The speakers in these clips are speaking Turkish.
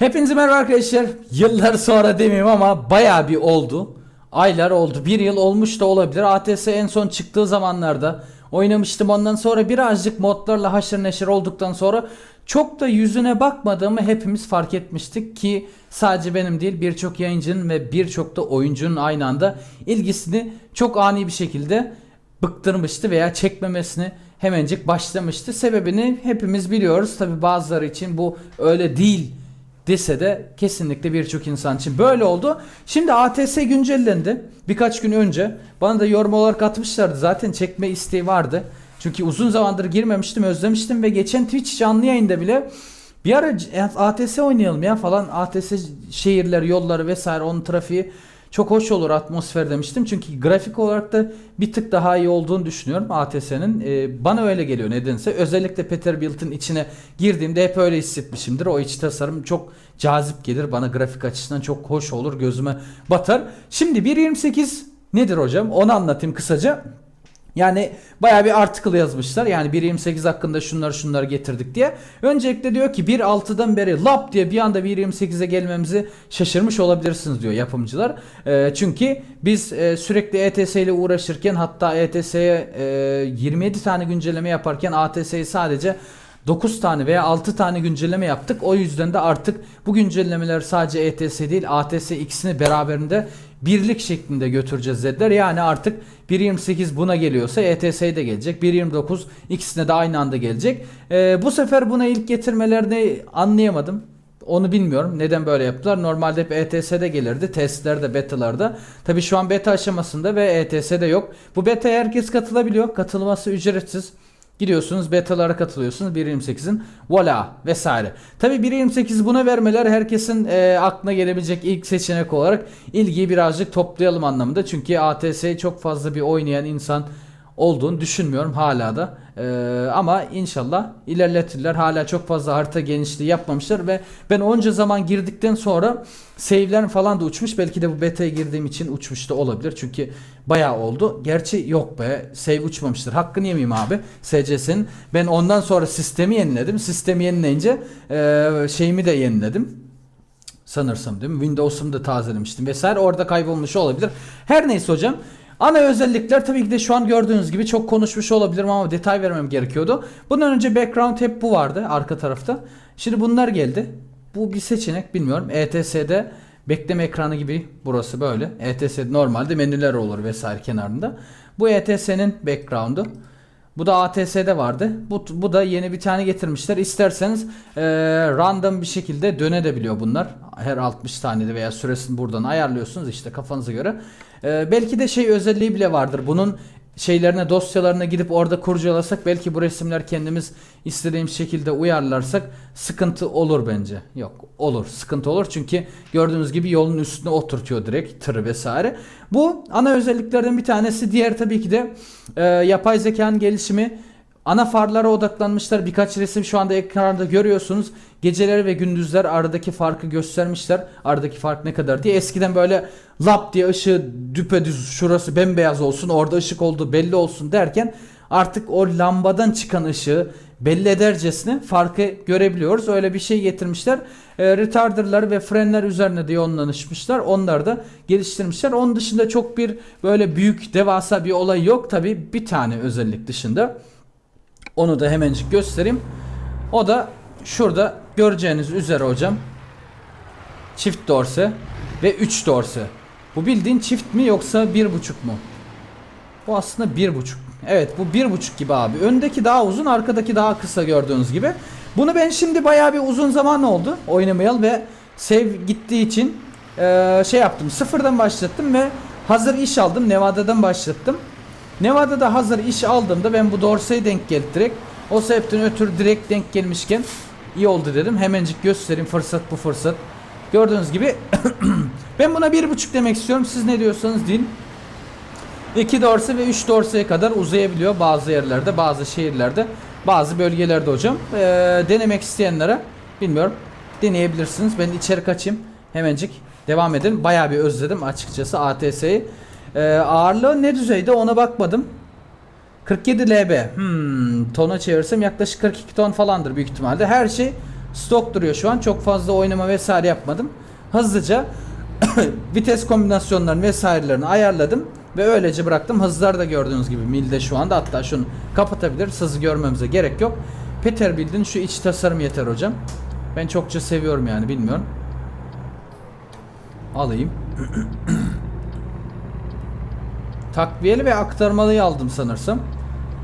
Hepinize merhaba arkadaşlar. Yıllar sonra demeyeyim ama bayağı bir oldu. Aylar oldu. Bir yıl olmuş da olabilir. ATS en son çıktığı zamanlarda oynamıştım. Ondan sonra birazcık modlarla haşır neşir olduktan sonra çok da yüzüne bakmadığımı hepimiz fark etmiştik ki sadece benim değil birçok yayıncının ve birçok da oyuncunun aynı anda ilgisini çok ani bir şekilde bıktırmıştı veya çekmemesini hemencik başlamıştı. Sebebini hepimiz biliyoruz. Tabi bazıları için bu öyle değil dese de kesinlikle birçok insan için böyle oldu. Şimdi ATS güncellendi. Birkaç gün önce bana da yorum olarak atmışlardı. Zaten çekme isteği vardı. Çünkü uzun zamandır girmemiştim, özlemiştim ve geçen Twitch canlı yayında bile bir ara ATS oynayalım ya falan. ATS şehirler, yolları vesaire onun trafiği çok hoş olur atmosfer demiştim. Çünkü grafik olarak da bir tık daha iyi olduğunu düşünüyorum ATS'nin. Ee, bana öyle geliyor nedense. Özellikle Peterbilt'in içine girdiğimde hep öyle hissetmişimdir. O iç tasarım çok cazip gelir. Bana grafik açısından çok hoş olur. Gözüme batar. Şimdi 1.28 nedir hocam? Onu anlatayım kısaca. Yani bayağı bir article yazmışlar. Yani 1.28 hakkında şunları şunları getirdik diye. Öncelikle diyor ki 1.6'dan beri lap diye bir anda 1.28'e gelmemizi şaşırmış olabilirsiniz diyor yapımcılar. Ee, çünkü biz e, sürekli ETS ile uğraşırken hatta ETS'ye e, 27 tane güncelleme yaparken ATS'yi sadece 9 tane veya 6 tane güncelleme yaptık. O yüzden de artık bu güncellemeler sadece ETS değil ATS ikisini beraberinde birlik şeklinde götüreceğiz dediler. Yani artık 1.28 buna geliyorsa ETS'ye de gelecek. 1.29 ikisine de aynı anda gelecek. Ee, bu sefer buna ilk getirmelerini anlayamadım. Onu bilmiyorum. Neden böyle yaptılar? Normalde hep ETS'de gelirdi. Testlerde, betalarda. Tabi şu an beta aşamasında ve ETS'de yok. Bu beta'ya herkes katılabiliyor. Katılması ücretsiz. Gidiyorsunuz betalara katılıyorsunuz 1.28'in voila vesaire. Tabi 1.28 buna vermeler herkesin e, aklına gelebilecek ilk seçenek olarak ilgiyi birazcık toplayalım anlamında. Çünkü ATS'yi çok fazla bir oynayan insan olduğunu düşünmüyorum hala da. Ee, ama inşallah ilerletirler. Hala çok fazla harita genişliği yapmamışlar ve ben onca zaman girdikten sonra save'ler falan da uçmuş. Belki de bu beta'ya girdiğim için uçmuş da olabilir. Çünkü bayağı oldu. Gerçi yok be. Save uçmamıştır. Hakkını yemeyeyim abi. SCS'nin. Ben ondan sonra sistemi yeniledim. Sistemi yenileyince e, şeyimi de yeniledim sanırsam değil mi? Windows'umu da tazelemiştim vesaire. Orada kaybolmuş olabilir. Her neyse hocam. Ana özellikler tabii ki de şu an gördüğünüz gibi çok konuşmuş olabilirim ama detay vermem gerekiyordu. Bundan önce background hep bu vardı arka tarafta. Şimdi bunlar geldi. Bu bir seçenek bilmiyorum. ETS'de bekleme ekranı gibi burası böyle. ETS'de normalde menüler olur vesaire kenarında. Bu ETS'nin background'u. Bu da ATS'de vardı. Bu, bu da yeni bir tane getirmişler. İsterseniz e, random bir şekilde dönebiliyor bunlar. Her 60 saniyede veya süresini buradan ayarlıyorsunuz işte kafanıza göre. E, belki de şey özelliği bile vardır. Bunun şeylerine dosyalarına gidip orada kurcalasak belki bu resimler kendimiz istediğimiz şekilde uyarlarsak sıkıntı olur bence. Yok olur sıkıntı olur çünkü gördüğünüz gibi yolun üstüne oturtuyor direkt tır vesaire. Bu ana özelliklerden bir tanesi diğer tabii ki de e, yapay zekanın gelişimi Ana farlara odaklanmışlar. Birkaç resim şu anda ekranda görüyorsunuz. Geceleri ve gündüzler aradaki farkı göstermişler. Aradaki fark ne kadar diye. Eskiden böyle lap diye ışığı düpedüz şurası bembeyaz olsun orada ışık olduğu belli olsun derken artık o lambadan çıkan ışığı belli edercesine farkı görebiliyoruz. Öyle bir şey getirmişler. E, retarderlar ve frenler üzerine de yoğunlaşmışlar. Onları da geliştirmişler. Onun dışında çok bir böyle büyük devasa bir olay yok. Tabi bir tane özellik dışında. Onu da hemencik göstereyim. O da şurada göreceğiniz üzere hocam. Çift dorse ve 3 dorse. Bu bildiğin çift mi yoksa bir buçuk mu? Bu aslında bir buçuk. Evet bu bir buçuk gibi abi. Öndeki daha uzun arkadaki daha kısa gördüğünüz gibi. Bunu ben şimdi bayağı bir uzun zaman oldu oynamayalı ve save gittiği için eee, şey yaptım. Sıfırdan başlattım ve hazır iş aldım. Nevada'dan başlattım. Nevada'da hazır iş aldığımda ben bu Dorsey'e denk geldi direkt. O sebepten ötürü direkt denk gelmişken iyi oldu dedim. Hemencik göstereyim fırsat bu fırsat. Gördüğünüz gibi ben buna bir buçuk demek istiyorum. Siz ne diyorsanız deyin. 2 dorse ve 3 dorseye kadar uzayabiliyor bazı yerlerde, bazı şehirlerde, bazı bölgelerde hocam. Ee, denemek isteyenlere bilmiyorum deneyebilirsiniz. Ben içeri kaçayım. Hemencik devam edin. Bayağı bir özledim açıkçası ATS'yi. Ee, ağırlığı ne düzeyde ona bakmadım. 47 lb. Hmm, tona çevirsem yaklaşık 42 ton falandır büyük ihtimalle. Her şey Stok duruyor şu an. Çok fazla oynama vesaire yapmadım. Hızlıca vites kombinasyonlarını vesairelerini ayarladım ve öylece bıraktım. Hızlar da gördüğünüz gibi milde şu anda. Hatta şunu kapatabiliriz. Hızı görmemize gerek yok. Peterbilt'in şu iç tasarım yeter hocam. Ben çokça seviyorum yani bilmiyorum. Alayım. Takviyeli ve aktarmalıyı aldım sanırsam.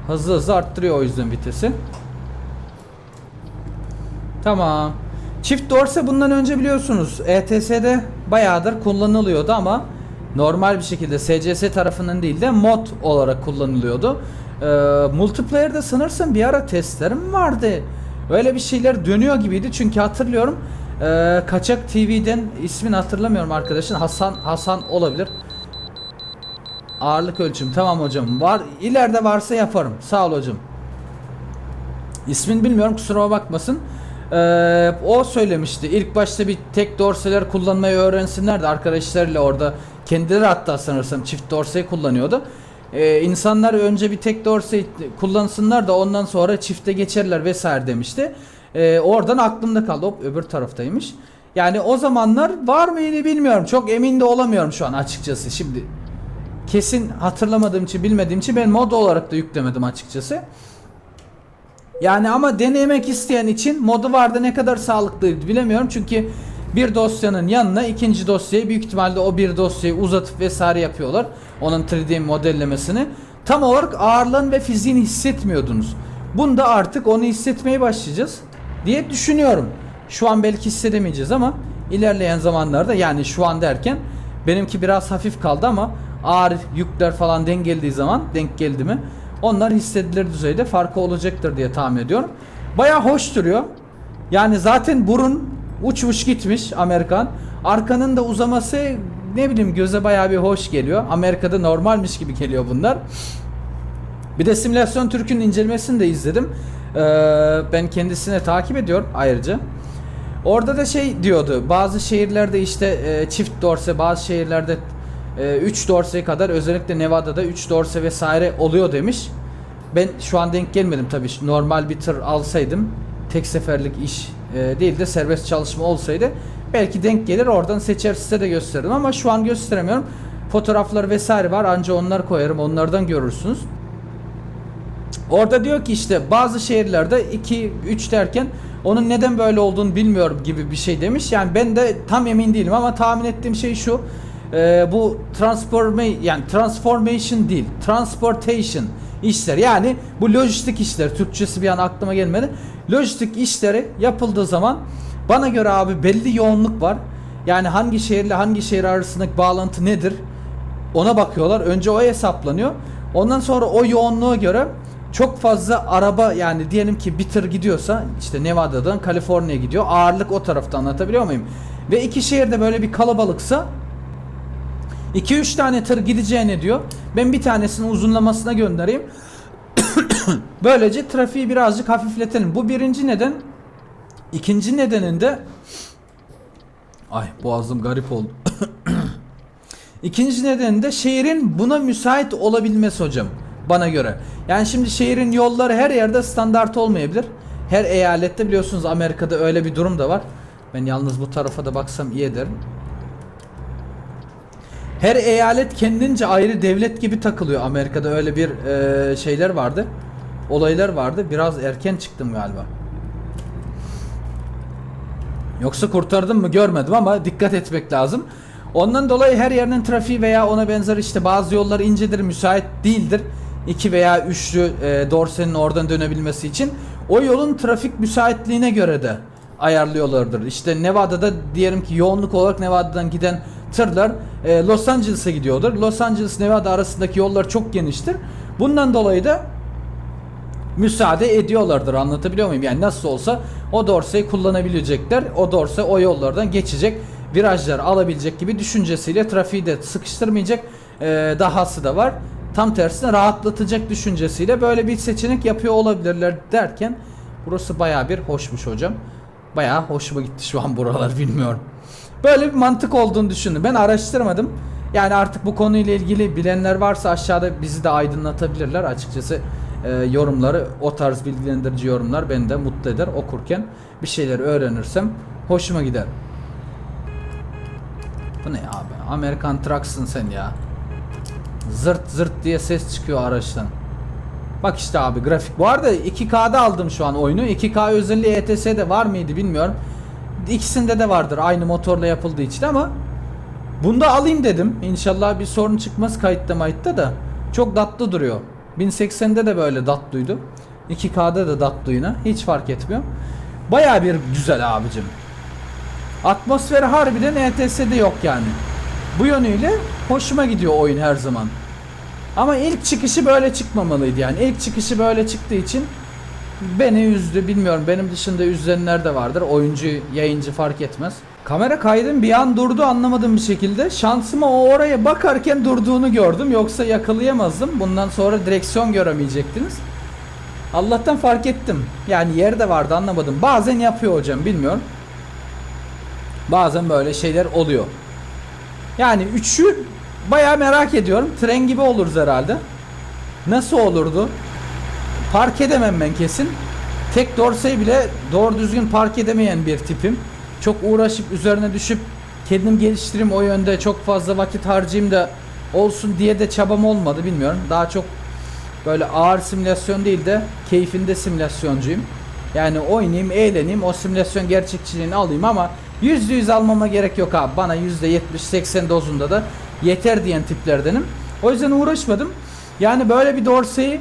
Hızlı hızlı arttırıyor o yüzden vitesi. Tamam. Çift dorse bundan önce biliyorsunuz ETS'de bayağıdır kullanılıyordu ama normal bir şekilde SCS tarafından değil de mod olarak kullanılıyordu. Ee, multiplayer'da sanırsam bir ara testlerim vardı. Öyle bir şeyler dönüyor gibiydi çünkü hatırlıyorum. Ee, Kaçak TV'den ismini hatırlamıyorum arkadaşın Hasan Hasan olabilir. Ağırlık ölçüm tamam hocam. Var ileride varsa yaparım. Sağ ol hocam. İsmini bilmiyorum kusuruma bakmasın. Ee, o söylemişti. İlk başta bir tek dorseler kullanmayı öğrensinler de arkadaşlarıyla orada kendileri hatta sanırsam çift dorseyi kullanıyordu. Ee, insanlar önce bir tek dorseyi kullansınlar da ondan sonra çifte geçerler vesaire demişti. Ee, oradan aklımda kaldı. Hop öbür taraftaymış. Yani o zamanlar var mıydı bilmiyorum. Çok emin de olamıyorum şu an açıkçası. Şimdi kesin hatırlamadığım için bilmediğim için ben mod olarak da yüklemedim açıkçası. Yani ama denemek isteyen için modu vardı ne kadar sağlıklıydı bilemiyorum çünkü bir dosyanın yanına ikinci dosyayı büyük ihtimalle o bir dosyayı uzatıp vesaire yapıyorlar. Onun 3D modellemesini. Tam olarak ağırlığın ve fiziğini hissetmiyordunuz. Bunda artık onu hissetmeye başlayacağız diye düşünüyorum. Şu an belki hissedemeyeceğiz ama ilerleyen zamanlarda yani şu an derken benimki biraz hafif kaldı ama ağır yükler falan denk geldiği zaman denk geldi mi onlar hissedilir düzeyde farkı olacaktır diye tahmin ediyorum. Baya hoş duruyor. Yani zaten burun uç uç gitmiş Amerikan. Arkanın da uzaması ne bileyim göze baya bir hoş geliyor. Amerika'da normalmiş gibi geliyor bunlar. Bir de Simülasyon Türk'ün incelemesini de izledim. Ee, ben kendisine takip ediyorum ayrıca. Orada da şey diyordu. Bazı şehirlerde işte e, çift dorse, bazı şehirlerde 3 dorse kadar özellikle Nevada'da 3 dorse vesaire oluyor demiş. Ben şu an denk gelmedim tabii. Normal bir tır alsaydım tek seferlik iş e, değil de serbest çalışma olsaydı belki denk gelir oradan seçer size de gösteririm ama şu an gösteremiyorum. Fotoğraflar vesaire var anca onları koyarım onlardan görürsünüz. Orada diyor ki işte bazı şehirlerde 2 3 derken onun neden böyle olduğunu bilmiyorum gibi bir şey demiş. Yani ben de tam emin değilim ama tahmin ettiğim şey şu. Ee, bu transforma yani transformation değil, transportation işler. Yani bu lojistik işler. Türkçesi bir an aklıma gelmedi. Lojistik işleri yapıldığı zaman bana göre abi belli yoğunluk var. Yani hangi şehirle hangi şehir arasındaki bağlantı nedir? Ona bakıyorlar. Önce o hesaplanıyor. Ondan sonra o yoğunluğa göre çok fazla araba yani diyelim ki bir tır gidiyorsa işte Nevada'dan Kaliforniya gidiyor. Ağırlık o tarafta anlatabiliyor muyum? Ve iki şehirde böyle bir kalabalıksa 2-3 tane tır gideceğine diyor. Ben bir tanesini uzunlamasına göndereyim. Böylece trafiği birazcık hafifletelim. Bu birinci neden. İkinci nedeninde Ay boğazım garip oldu. İkinci nedeni de şehrin buna müsait olabilmesi hocam bana göre. Yani şimdi şehrin yolları her yerde standart olmayabilir. Her eyalette biliyorsunuz Amerika'da öyle bir durum da var. Ben yalnız bu tarafa da baksam iyi ederim. Her eyalet kendince ayrı devlet gibi takılıyor Amerika'da öyle bir e, şeyler vardı. Olaylar vardı. Biraz erken çıktım galiba. Yoksa kurtardım mı görmedim ama dikkat etmek lazım. Ondan dolayı her yerinin trafiği veya ona benzer işte bazı yollar incedir, müsait değildir. İki veya üçlü e, dorsenin oradan dönebilmesi için. O yolun trafik müsaitliğine göre de ayarlıyorlardır. İşte Nevada'da diyelim ki yoğunluk olarak Nevada'dan giden tırlar e, Los Angeles'a gidiyordur. Los Angeles Nevada arasındaki yollar çok geniştir. Bundan dolayı da müsaade ediyorlardır anlatabiliyor muyum? Yani nasıl olsa o dorseyi kullanabilecekler. O dorse o yollardan geçecek. Virajlar alabilecek gibi düşüncesiyle trafiği de sıkıştırmayacak. E, dahası da var. Tam tersine rahatlatacak düşüncesiyle böyle bir seçenek yapıyor olabilirler derken burası baya bir hoşmuş hocam. Baya hoşuma gitti şu an buralar bilmiyorum. Böyle bir mantık olduğunu düşündüm. Ben araştırmadım. Yani artık bu konuyla ilgili bilenler varsa aşağıda bizi de aydınlatabilirler açıkçası. e, yorumları o tarz bilgilendirici yorumlar beni de mutlu eder okurken bir şeyler öğrenirsem hoşuma gider. Bu ne abi? Amerikan Trucks'ın sen ya. Zırt zırt diye ses çıkıyor araçtan. Bak işte abi grafik. Bu arada 2K'da aldım şu an oyunu. 2K özelliği ETS'de var mıydı bilmiyorum. İkisinde de vardır aynı motorla yapıldığı için ama bunda alayım dedim. İnşallah bir sorun çıkmaz kayıtta mayıtta da. Çok tatlı duruyor. 1080'de de böyle tatlıydı. 2K'da da tatlı yine. Hiç fark etmiyor. Baya bir güzel abicim. Atmosferi harbiden ETS'de yok yani. Bu yönüyle hoşuma gidiyor oyun her zaman. Ama ilk çıkışı böyle çıkmamalıydı yani. İlk çıkışı böyle çıktığı için beni üzdü. Bilmiyorum benim dışında üzenler de vardır. Oyuncu, yayıncı fark etmez. Kamera kaydım bir an durdu anlamadığım bir şekilde. Şansıma o oraya bakarken durduğunu gördüm. Yoksa yakalayamazdım. Bundan sonra direksiyon göremeyecektiniz. Allah'tan fark ettim. Yani yerde vardı anlamadım. Bazen yapıyor hocam bilmiyorum. Bazen böyle şeyler oluyor. Yani üçü bayağı merak ediyorum. Tren gibi oluruz herhalde. Nasıl olurdu? Park edemem ben kesin. Tek dorseyi bile doğru düzgün park edemeyen bir tipim. Çok uğraşıp üzerine düşüp kendim geliştireyim o yönde çok fazla vakit harcayayım da olsun diye de çabam olmadı bilmiyorum. Daha çok böyle ağır simülasyon değil de keyfinde simülasyoncuyum. Yani oynayayım, eğleneyim, o simülasyon gerçekçiliğini alayım ama %100 almama gerek yok abi. Bana %70-80 dozunda da yeter diyen tiplerdenim. O yüzden uğraşmadım. Yani böyle bir dorseyi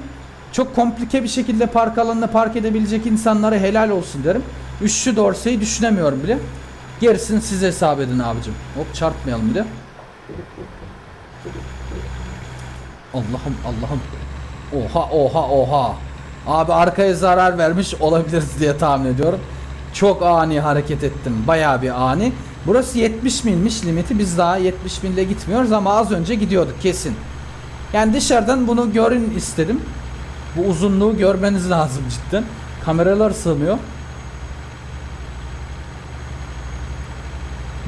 çok komplike bir şekilde park alanına park edebilecek insanlara helal olsun derim. Üçlü dorseyi düşünemiyorum bile. Gerisini siz hesap edin abicim. Hop çarpmayalım bir de. Allah'ım Allah'ım. Oha oha oha. Abi arkaya zarar vermiş olabiliriz diye tahmin ediyorum. Çok ani hareket ettim. Bayağı bir ani. Burası 70 milmiş limiti. Biz daha 70 mille gitmiyoruz ama az önce gidiyorduk kesin. Yani dışarıdan bunu görün istedim. Bu uzunluğu görmeniz lazım cidden. Kameralar sığmıyor.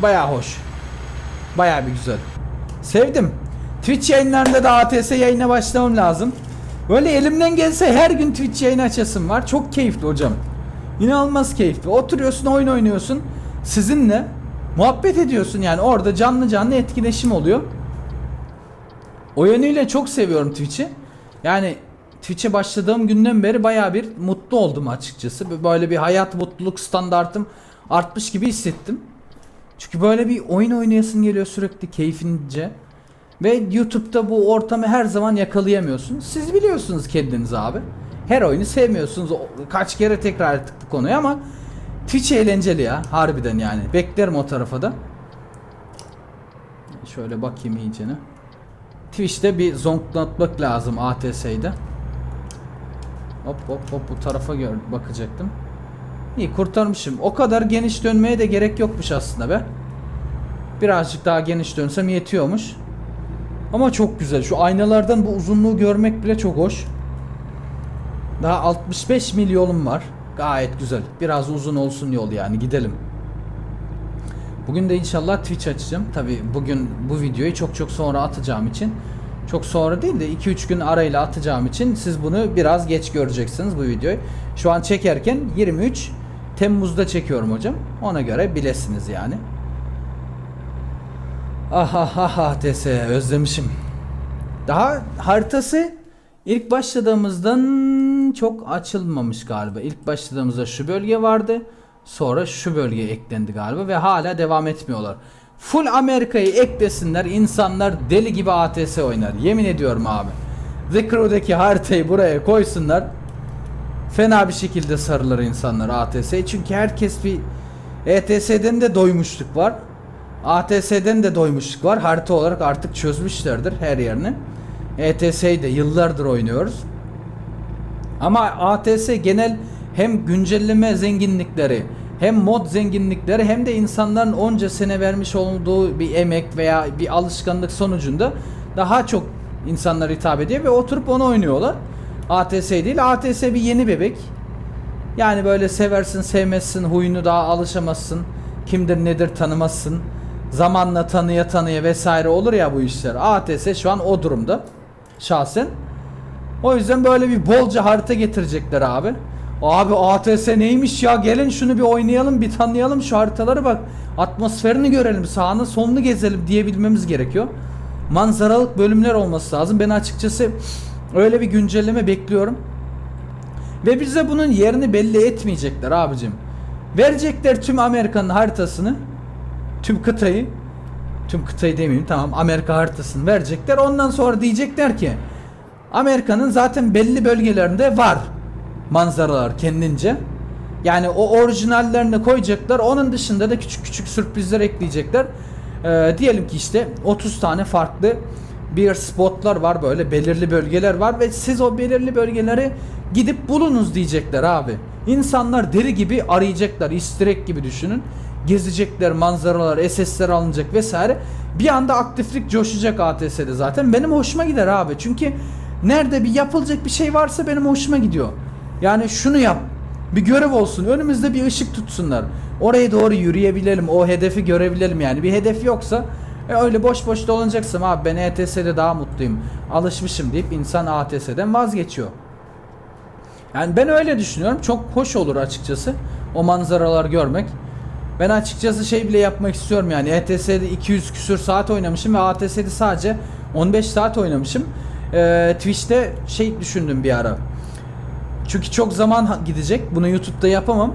Bayağı hoş. Bayağı bir güzel. Sevdim. Twitch yayınlarında da ATS yayına başlamam lazım. Böyle elimden gelse her gün Twitch yayını açasım var. Çok keyifli hocam. İnanılmaz keyifli. Oturuyorsun oyun oynuyorsun. Sizinle muhabbet ediyorsun yani orada canlı canlı etkileşim oluyor. O yönüyle çok seviyorum Twitch'i. Yani Twitch'e başladığım günden beri baya bir mutlu oldum açıkçası. Böyle bir hayat mutluluk standartım artmış gibi hissettim. Çünkü böyle bir oyun oynayasın geliyor sürekli keyfince. Ve YouTube'da bu ortamı her zaman yakalayamıyorsun. Siz biliyorsunuz kendiniz abi. Her oyunu sevmiyorsunuz. Kaç kere tekrar ettik bu konuyu ama Twitch eğlenceli ya. Harbiden yani. Beklerim o tarafa da. Şöyle bakayım iyicene. Twitch'te bir zonklatmak lazım ATS'de. Hop hop hop bu tarafa gör bakacaktım. İyi kurtarmışım. O kadar geniş dönmeye de gerek yokmuş aslında be. Birazcık daha geniş dönsem yetiyormuş. Ama çok güzel. Şu aynalardan bu uzunluğu görmek bile çok hoş. Daha 65 mil yolum var. Gayet güzel. Biraz uzun olsun yol yani gidelim. Bugün de inşallah Twitch açacağım. Tabi bugün bu videoyu çok çok sonra atacağım için. Çok sonra değil de 2-3 gün arayla atacağım için siz bunu biraz geç göreceksiniz bu videoyu. Şu an çekerken 23 Temmuz'da çekiyorum hocam. Ona göre bilesiniz yani. Ah ah ah ah özlemişim. Daha haritası ilk başladığımızdan çok açılmamış galiba. İlk başladığımızda şu bölge vardı. Sonra şu bölge eklendi galiba ve hala devam etmiyorlar. Full Amerika'yı eklesinler. insanlar deli gibi ATS oynar. Yemin ediyorum abi. The Crew'daki haritayı buraya koysunlar. Fena bir şekilde sarılır insanlar ATS. Çünkü herkes bir ETS'den de doymuşluk var. ATS'den de doymuşluk var. Harita olarak artık çözmüşlerdir her yerini. ETS'yi de yıllardır oynuyoruz. Ama ATS genel hem güncelleme zenginlikleri hem mod zenginlikleri hem de insanların onca sene vermiş olduğu bir emek veya bir alışkanlık sonucunda daha çok insanlara hitap ediyor ve oturup onu oynuyorlar. ATS değil. ATS bir yeni bebek. Yani böyle seversin sevmezsin huyunu daha alışamazsın. Kimdir nedir tanımazsın. Zamanla tanıya tanıya vesaire olur ya bu işler. ATS şu an o durumda. Şahsen. O yüzden böyle bir bolca harita getirecekler abi. Abi ATS neymiş ya gelin şunu bir oynayalım bir tanıyalım şu haritaları bak atmosferini görelim sağını solunu gezelim diyebilmemiz gerekiyor. Manzaralık bölümler olması lazım. Ben açıkçası öyle bir güncelleme bekliyorum. Ve bize bunun yerini belli etmeyecekler abicim. Verecekler tüm Amerika'nın haritasını. Tüm kıtayı. Tüm kıtayı demeyeyim tamam Amerika haritasını verecekler. Ondan sonra diyecekler ki Amerika'nın zaten belli bölgelerinde var manzaralar kendince. Yani o orijinallerini koyacaklar. Onun dışında da küçük küçük sürprizler ekleyecekler. Ee, diyelim ki işte 30 tane farklı bir spotlar var böyle belirli bölgeler var ve siz o belirli bölgeleri gidip bulunuz diyecekler abi. İnsanlar deli gibi arayacaklar. egg gibi düşünün. Gezecekler, manzaralar, SS'ler alınacak vesaire. Bir anda aktiflik coşacak ATS'de zaten. Benim hoşuma gider abi. Çünkü nerede bir yapılacak bir şey varsa benim hoşuma gidiyor. Yani şunu yap. Bir görev olsun. Önümüzde bir ışık tutsunlar. Oraya doğru yürüyebilelim. O hedefi görebilelim yani. Bir hedef yoksa e öyle boş boş dolanacaksın abi ben ETS'de daha mutluyum. Alışmışım deyip insan ATS'den vazgeçiyor. Yani ben öyle düşünüyorum. Çok hoş olur açıkçası o manzaralar görmek. Ben açıkçası şey bile yapmak istiyorum yani ETS'de 200 küsür saat oynamışım ve ATS'de sadece 15 saat oynamışım. Ee, Twitch'te şey düşündüm bir ara. Çünkü çok zaman gidecek. Bunu YouTube'da yapamam.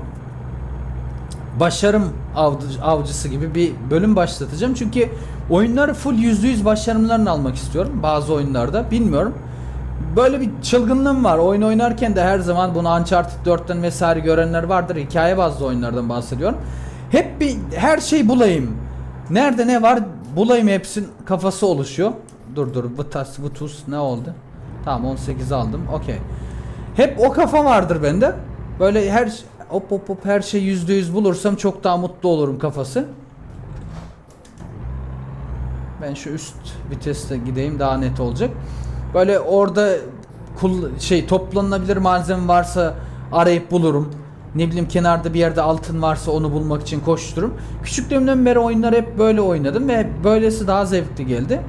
Başarım avcı- avcısı gibi bir bölüm başlatacağım. Çünkü oyunları full %100 başarımlarını almak istiyorum. Bazı oyunlarda. Bilmiyorum. Böyle bir çılgınlığım var. Oyun oynarken de her zaman bunu Uncharted 4'ten vesaire görenler vardır. Hikaye bazlı oyunlardan bahsediyorum. Hep bir her şey bulayım. Nerede ne var bulayım hepsinin kafası oluşuyor. Dur dur Vitas Vitus ne oldu? Tamam 18 aldım. Okey. Hep o kafa vardır bende. Böyle her hop hop hop her şey yüzde yüz bulursam çok daha mutlu olurum kafası. Ben şu üst viteste gideyim daha net olacak. Böyle orada kul şey toplanılabilir malzeme varsa arayıp bulurum. Ne bileyim kenarda bir yerde altın varsa onu bulmak için koştururum. Küçüklüğümden beri oyunları hep böyle oynadım ve böylesi daha zevkli geldi.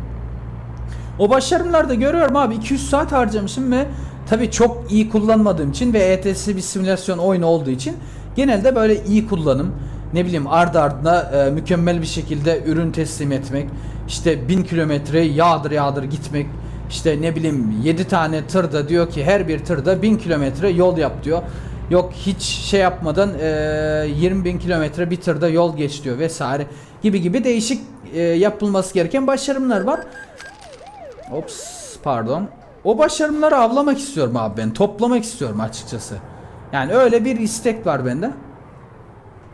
O başarımları da görüyorum abi 200 saat harcamışım ve tabii çok iyi kullanmadığım için ve ETS bir simülasyon oyunu olduğu için genelde böyle iyi kullanım ne bileyim ardı ardına e, mükemmel bir şekilde ürün teslim etmek işte 1000 kilometre yağdır yağdır gitmek işte ne bileyim 7 tane tırda diyor ki her bir tırda 1000 kilometre yol yap diyor yok hiç şey yapmadan e, 20 bin kilometre bir tırda yol geç diyor vesaire gibi gibi değişik e, yapılması gereken başarımlar var Ops pardon. O başarımları avlamak istiyorum abi ben. Toplamak istiyorum açıkçası. Yani öyle bir istek var bende.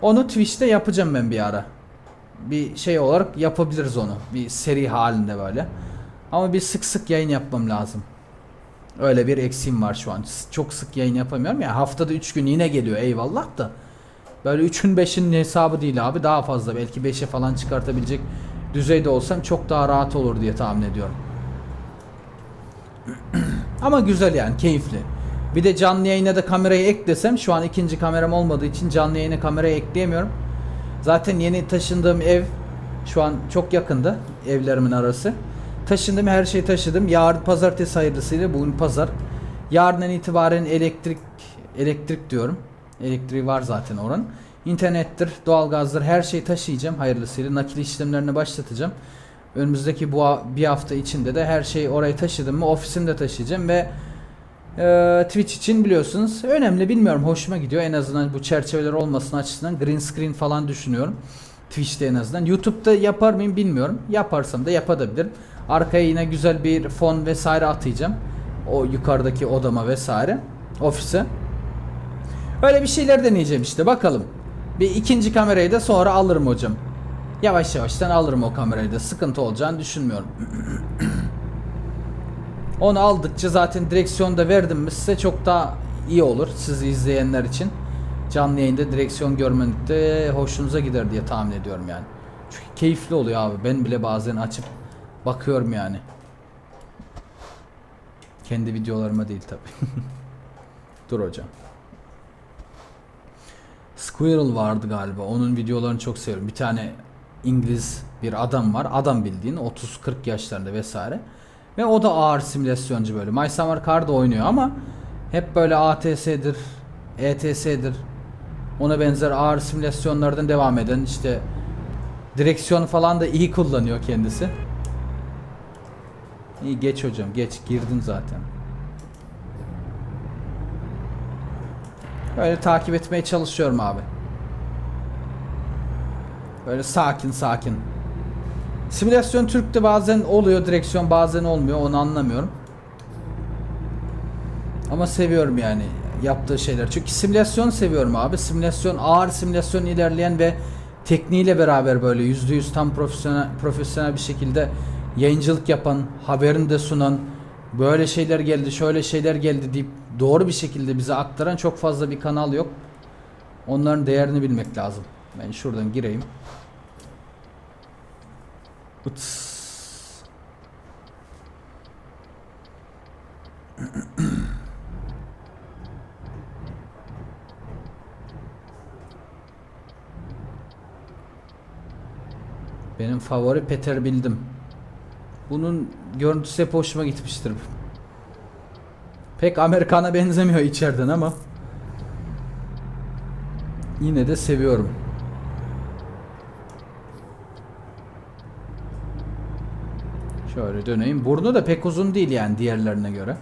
Onu Twitch'te yapacağım ben bir ara. Bir şey olarak yapabiliriz onu. Bir seri halinde böyle. Ama bir sık sık yayın yapmam lazım. Öyle bir eksiğim var şu an. Çok sık yayın yapamıyorum ya. Haftada 3 gün yine geliyor eyvallah da. Böyle 3'ün 5'in hesabı değil abi. Daha fazla belki 5'e falan çıkartabilecek düzeyde olsam çok daha rahat olur diye tahmin ediyorum. Ama güzel yani keyifli. Bir de canlı yayına da kamerayı eklesem şu an ikinci kameram olmadığı için canlı yayına kamerayı ekleyemiyorum. Zaten yeni taşındığım ev şu an çok yakında evlerimin arası. Taşındım her şeyi taşıdım. Yarın pazartesi hayırlısıyla bugün pazar. Yarından itibaren elektrik elektrik diyorum. Elektriği var zaten oranın. İnternettir, doğalgazdır her şeyi taşıyacağım hayırlısıyla. Nakil işlemlerini başlatacağım. Önümüzdeki bu bir hafta içinde de her şeyi oraya taşıdım mı ofisimde taşıyacağım ve e, Twitch için biliyorsunuz önemli bilmiyorum hoşuma gidiyor. En azından bu çerçeveler olmasın açısından green screen falan düşünüyorum. Twitch'te en azından. YouTube'da yapar mıyım bilmiyorum. Yaparsam da yapabilirim. Arkaya yine güzel bir fon vesaire atacağım o yukarıdaki odama vesaire ofise. Öyle bir şeyler deneyeceğim işte bakalım. Bir ikinci kamerayı da sonra alırım hocam Yavaş yavaştan alırım o kamerayı da. Sıkıntı olacağını düşünmüyorum. Onu aldıkça zaten direksiyonda verdim mi size çok daha iyi olur sizi izleyenler için. Canlı yayında direksiyon görmek de hoşunuza gider diye tahmin ediyorum yani. Çünkü keyifli oluyor abi. Ben bile bazen açıp bakıyorum yani. Kendi videolarıma değil tabi. Dur hocam. Squirrel vardı galiba. Onun videolarını çok seviyorum. Bir tane İngiliz bir adam var. Adam bildiğin 30-40 yaşlarında vesaire. Ve o da ağır simülasyoncu böyle. My Summer Car da oynuyor ama hep böyle ATS'dir, ETS'dir. Ona benzer ağır simülasyonlardan devam eden işte direksiyon falan da iyi kullanıyor kendisi. İyi geç hocam geç girdin zaten. Böyle takip etmeye çalışıyorum abi. Böyle sakin sakin. Simülasyon Türk'te bazen oluyor direksiyon bazen olmuyor onu anlamıyorum. Ama seviyorum yani yaptığı şeyler. Çünkü simülasyon seviyorum abi. Simülasyon ağır simülasyon ilerleyen ve tekniğiyle beraber böyle %100 tam profesyonel profesyonel bir şekilde yayıncılık yapan, haberini de sunan, böyle şeyler geldi, şöyle şeyler geldi deyip doğru bir şekilde bize aktaran çok fazla bir kanal yok. Onların değerini bilmek lazım. Ben şuradan gireyim. Uts. Benim favori Peter bildim. Bunun görüntüsü hep hoşuma gitmiştir. Pek Amerikan'a benzemiyor içeriden ama yine de seviyorum. Şöyle döneyim. Burnu da pek uzun değil yani diğerlerine göre.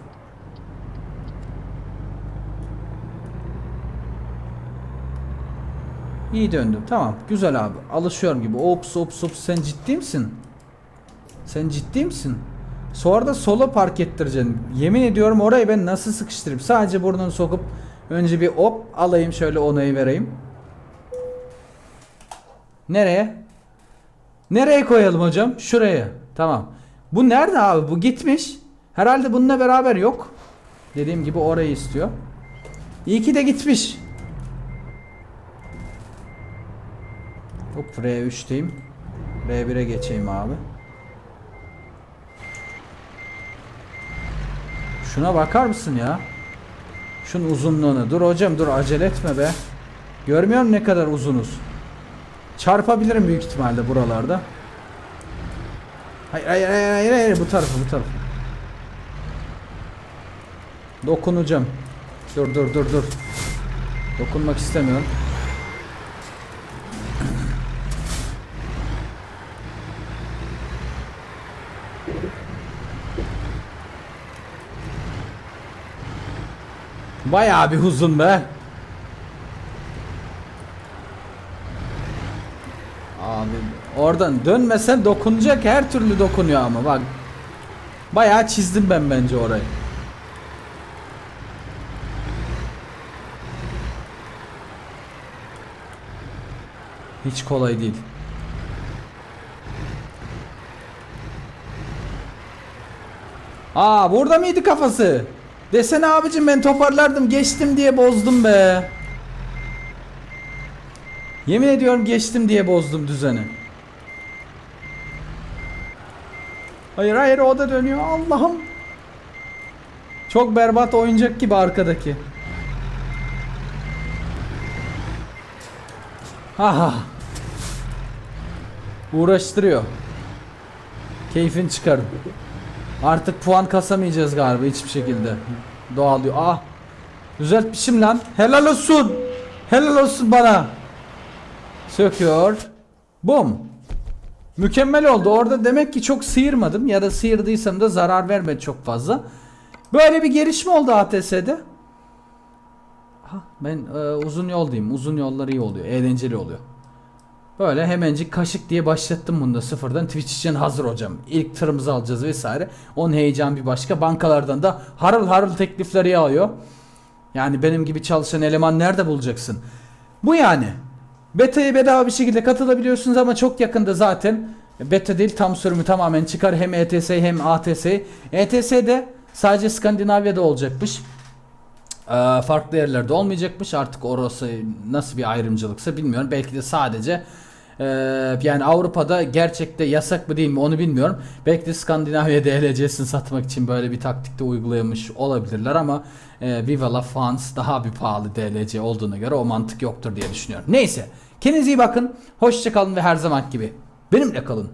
İyi döndüm. Tamam. Güzel abi. Alışıyorum gibi. Ops ops ops. Sen ciddi misin? Sen ciddi misin? Sonra da sola park ettireceksin. Yemin ediyorum orayı ben nasıl sıkıştırayım? Sadece burnunu sokup önce bir hop alayım şöyle onayı vereyim. Nereye? Nereye koyalım hocam? Şuraya. Tamam. Bu nerede abi? Bu gitmiş. Herhalde bununla beraber yok. Dediğim gibi orayı istiyor. İyi ki de gitmiş. Hop R3'teyim. R1'e geçeyim abi. Şuna bakar mısın ya? Şunun uzunluğunu. Dur hocam dur acele etme be. Görmüyor musun ne kadar uzunuz? Çarpabilirim büyük ihtimalle buralarda. Hayır hayır hayır hayır, hayır. bu tarafa bu tarafa. Dokunacağım. Dur dur dur dur. Dokunmak istemiyorum. Bayağı bir uzun be. Abi oradan dönmesen dokunacak her türlü dokunuyor ama bak. Bayağı çizdim ben bence orayı. Hiç kolay değil. Aa burada mıydı kafası? Desene abicim ben toparlardım geçtim diye bozdum be. Yemin ediyorum geçtim diye bozdum düzeni. Hayır hayır o da dönüyor Allah'ım. Çok berbat oyuncak gibi arkadaki. Ha Uğraştırıyor. Keyfini çıkarın. Artık puan kasamayacağız galiba hiçbir şekilde. Doğal diyor. Ah. Düzeltmişim lan. Helal olsun. Helal olsun bana. Söküyor. Bum. Mükemmel oldu. Orada demek ki çok sıyırmadım ya da sıyırdıysam da zarar vermedi çok fazla. Böyle bir gelişme oldu ATS'de. Ben e, uzun yoldayım. Uzun yollar iyi oluyor. Eğlenceli oluyor. Böyle hemencik kaşık diye başlattım bunu da sıfırdan. Twitch için hazır hocam. İlk tırımızı alacağız vesaire. Onun heyecan bir başka. Bankalardan da harıl harıl teklifleri yağıyor. Yani benim gibi çalışan eleman nerede bulacaksın? Bu yani. Beta'ya bedava bir şekilde katılabiliyorsunuz ama çok yakında zaten beta değil tam sürümü tamamen çıkar. Hem ETS hem ATS. ETS'de sadece Skandinavya'da olacakmış. Ee, farklı yerlerde olmayacakmış. Artık orası nasıl bir ayrımcılıksa bilmiyorum. Belki de sadece ee, yani Avrupa'da gerçekte yasak mı değil mi onu bilmiyorum. Belki de Skandinavya DLC'sini satmak için böyle bir taktikte uygulayamış olabilirler ama e, Viva la France daha bir pahalı DLC olduğuna göre o mantık yoktur diye düşünüyorum. Neyse kendinize iyi bakın. Hoşçakalın ve her zaman gibi benimle kalın.